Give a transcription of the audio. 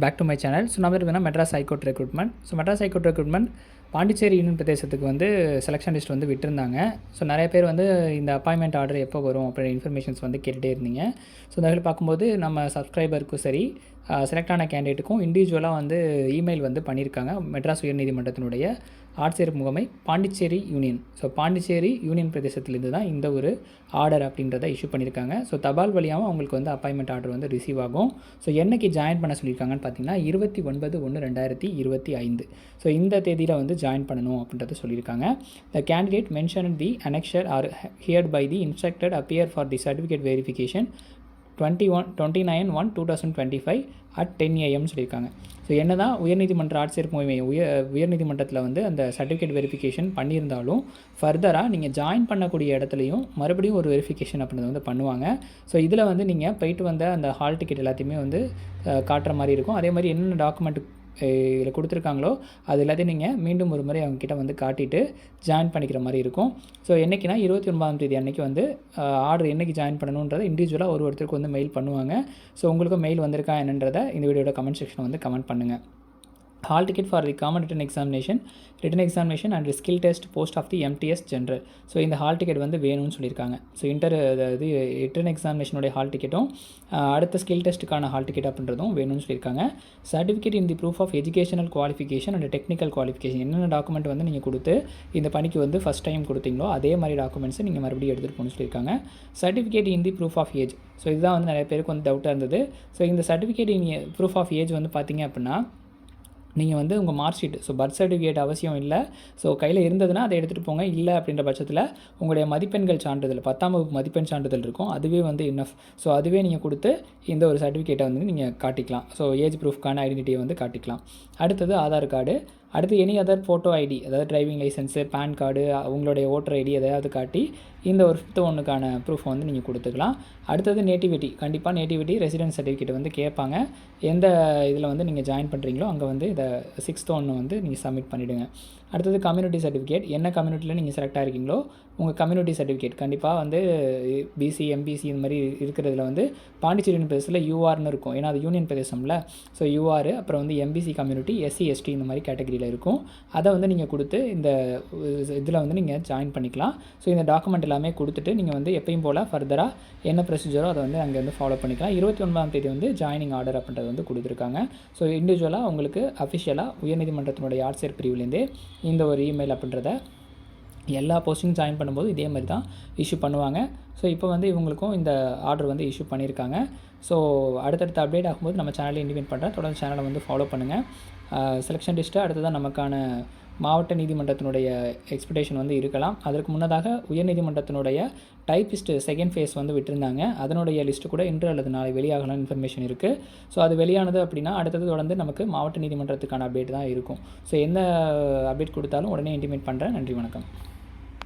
Back to my channel so நம்ம இருக்குன்னா Madras high court recruitment so Madras high court recruitment Pondicherry union பிரதேசத்துக்கு வந்து selection list வந்து விட்டுருந்தாங்க. ஸோ நிறைய பேர் வந்து இந்த அப்பாயின்மெண்ட் ஆர்டர் எப்போ வரும் அப்படின்ற இன்ஃபர்மேஷன்ஸ் வந்து கேட்டுகிட்டே இருந்தீங்க. ஸோ இந்த வகையில் பார்க்கும்போது நம்ம சப்ஸ்கிரைபருக்கும் சரி செலக்ட் ஆன கேண்டிடேட்டுக்கும் இண்டிவிஜுவலாக வந்து இமெயில் வந்து பண்ணியிருக்காங்க. மெட்ராஸ் உயர்நீதிமன்றத்தினுடைய ஆட்சியர் முகமை Pondicherry union so Pondicherry union பிரதேசத்திலேருந்து தான் இந்த ஒரு ஆர்டர் அப்படின்றத இஷ்யூ பண்ணியிருக்காங்க. ஸோ தபால் வழியாகவும் அவங்களுக்கு வந்து அப்பாயின்மெண்ட் ஆர்டர் வந்து ரிசீவ் ஆகும். ஸோ என்னைக்கு ஜாயின் பண்ண சொல்லியிருக்காங்கன்னு பார்த்தீங்கன்னா இருபத்தி ஒன்பது ஒன்று ரெண்டாயிரத்தி இருபத்தி ஐந்து. ஸோ இந்த தேதியில் வந்து ஜாயின் பண்ணணும் அப்படின்றத சொல்லியிருக்காங்க. The candidate mention the annexure are heard by the instructed appear for the certificate verification twenty one twenty nine one two thousand twenty five at ten AM சொல்லியிருக்காங்க. ஸோ என்ன தான் உயர்நீதிமன்ற ஆட்சியர் முகமை உயர் உயர்நீதிமன்றத்தில் வந்து அந்த சர்டிஃபிகேட் வெரிஃபிகேஷன் பண்ணியிருந்தாலும் ஃபர்தராக நீங்கள் ஜாயின் பண்ணக்கூடிய இடத்துலையும் மறுபடியும் ஒரு வெரிஃபிகேஷன் அப்படின்றத வந்து பண்ணுவாங்க. ஸோ இதில் வந்து நீங்கள் போயிட்டு வந்த அந்த ஹால் டிக்கெட் எல்லாத்தையுமே வந்து காட்டுற மாதிரி இருக்கும். அதே மாதிரி என்னென்ன டாக்குமெண்ட் இதில் கொடுத்துருக்காங்களோ அது எல்லாத்தையும் நீங்கள் மீண்டும் ஒரு முறை அவங்கக்கிட்ட வந்து காட்டிட்டு ஜாயின் பண்ணிக்கிற மாதிரி இருக்கும். ஸோ என்றைக்குனா இருபத்தி ஒன்பதாம் தேதி அன்றைக்கி வந்து ஆர்டர் என்றைக்கு ஜாயின் பண்ணணுன்றதை இண்டிவிஜுவலாக ஒரு ஒருத்தருக்கு வந்து மெயில் பண்ணுவாங்க. ஸோ உங்களுக்கும் மெயில் வந்திருக்கா என்னன்றதை இந்த வீடியோட கமெண்ட் செக்ஷனில் வந்து கமெண்ட் பண்ணுங்கள் hall ticket for the common written examination written examination and skill test post of the MTS general so இந்த ஹால் டிக்கெட் வந்து வேணும்னு சொல்லியிருக்காங்க. ஸோ இன்டர் அதாவது ரிட்டன் எக்ஸாமினேஷனுடைய ஹால் டிக்கெட்டும் அடுத்த ஸ்கில் டெஸ்ட்டுக்கான ஹால் டிக்கெட் அப்படின்றதும் வேணும்னு சொல்லியிருக்காங்க. Certificate in the proof of educational qualification and technical qualification என்னென்ன டாக்குமெண்ட் வந்து நீங்கள் கொடுத்து இந்த பணிக்கு வந்து ஃபஸ்ட் டைம் கொடுத்தீங்களோ அதே மாதிரி டாக்குமெண்ட்ஸை நீங்கள் மறுபடியும் எடுத்துகிட்டு போகணும்னு சொல்லியிருக்காங்க. Certificate in the proof of age so இதுதான் வந்து நிறைய பேருக்கு வந்து டவுட்டாக இருந்தது. ஸோ இந்த certificate in proof of age வந்து பார்த்தீங்க அப்படின்னா நீங்கள் வந்து உங்கள் mark sheet so birth certificate அவசியம் இல்லை. ஸோ கையில் இருந்ததுன்னா அதை எடுத்துகிட்டு போங்க. இல்லை அப்படின்ற பட்சத்தில் உங்களுடைய மதிப்பெண்கள் சான்றிதழ் பத்தாம் வகுப்பு மதிப்பெண் சான்றிதழ் இருக்கும். அதுவே வந்து இன்னஃப் ஸோ அதுவே நீங்கள் கொடுத்து இந்த ஒரு சர்டிஃபிகேட்டை வந்து நீங்கள் காட்டிக்கலாம். ஸோ ஏஜ் ப்ரூஃப்கான ஐடென்டிட்டியை வந்து காட்டிக்கலாம். அடுத்தது ஆதார் கார்டு. அடுத்து எனி அதர் ஃபோட்டோ ஐடி அதாவது டிரைவிங் லைசன்ஸு பேன் கார்டு உங்களுடைய ஓட்டர் ஐடி எதையாவது காட்டி இந்த ஒரு ஃபிஃப்த்து ஒன்றுக்கான ப்ரூஃப் வந்து நீங்கள் கொடுத்துக்கலாம். அடுத்தது நேட்டிவிட்டி கண்டிப்பாக நேட்டிவிட்டி ரெசிடென்ஸ் சர்டிஃபிகேட் வந்து கேட்பாங்க. எந்த இதில் வந்து நீங்கள் ஜாயின் பண்ணுறீங்களோ அங்கே வந்து இதை சிக்ஸ்த் ஒன்று வந்து நீங்கள் சப்மிட் பண்ணிவிடுங்க அடுத்தது கம்யூனிட்டி சர்டிஃபிகேட் என்ன கம்யூனிட்டியில் நீங்கள் செலக்ட் ஆகிருக்கீங்களோ உங்கள் கம்யூனிட்டி சர்டிஃபிகேட் கண்டிப்பாக வந்து பிசி எம்பிசி இந்த மாதிரி இருக்கிறதுல வந்து பாண்டிச்சேரி பிரதேசத்தில் யூஆர்னு இருக்கும். ஏன்னா அது யூனியன் பிரதேசம்ல. ஸோ யூஆர் அப்புறம் வந்து எம்பிசி கம்யூனிட்டி எஸ்சி எஸ்டி இந்த மாதிரி கேட்டகரியில் இருக்கும். அதை வந்து நீங்கள் கொடுத்து இந்த இதில் வந்து நீங்கள் ஜாயின் பண்ணிக்கலாம். ஸோ இந்த டாக்குமெண்ட் எல்லாமே கொடுத்துட்டு நீங்கள் வந்து எப்பயும் போல் ஃபர்தராக என்ன ப்ரொசீஜரோ அதை வந்து அங்கே வந்து ஃபாலோ பண்ணிக்கலாம். இருபத்தி ஒன்பதாம் தேதி வந்து ஜாயினிங் ஆர்டர் அப்படின்றது வந்து கொடுத்துருக்காங்க. ஸோ இண்டிவிஜுவலாக உங்களுக்கு அஃபிஷியலாக உயர்நீதிமன்றத்தினுடைய ஆட்சியர் பிரிவுலேருந்தே இந்த ஒரு இமெயில் அப்படின்றத எல்லா போஸ்டிங் ஜாயின் பண்ணும்போது இதே மாதிரி தான் இஷ்யூ பண்ணுவாங்க. ஸோ இப்போ வந்து இவங்களுக்கும் இந்த ஆர்டர் வந்து இஷ்யூ பண்ணியிருக்காங்க. ஸோ அடுத்தடுத்த அப்டேட் ஆகும்போது நம்ம சேனலில் இண்டிமேட் பண்ணுறேன் தொடர்ந்து சேனலை வந்து ஃபாலோ பண்ணுங்கள் செலெக்ஷன் லிஸ்ட்டு அடுத்ததான் நமக்கான மாவட்ட நீதிமன்றத்தினுடைய எக்ஸ்பெக்டேஷன் வந்து இருக்கலாம். அதற்கு முன்னதாக உயர்நீதிமன்றத்தினுடைய டைப்பிஸ்ட்டு செகண்ட் ஃபேஸ் வந்து விட்டுருந்தாங்க. அதனுடைய லிஸ்ட்டு கூட இன்று அல்லது நாளை வெளியாகலாம் இன்ஃபர்மேஷன் இருக்குது ஸோ அது வெளியானது அப்படின்னா அடுத்தது தொடர்ந்து நமக்கு மாவட்ட நீதிமன்றத்துக்கான அப்டேட் தான் இருக்கும். ஸோ எந்த அப்டேட் கொடுத்தாலும் உடனே இன்டிமேட் பண்ணுறேன் நன்றி வணக்கம்.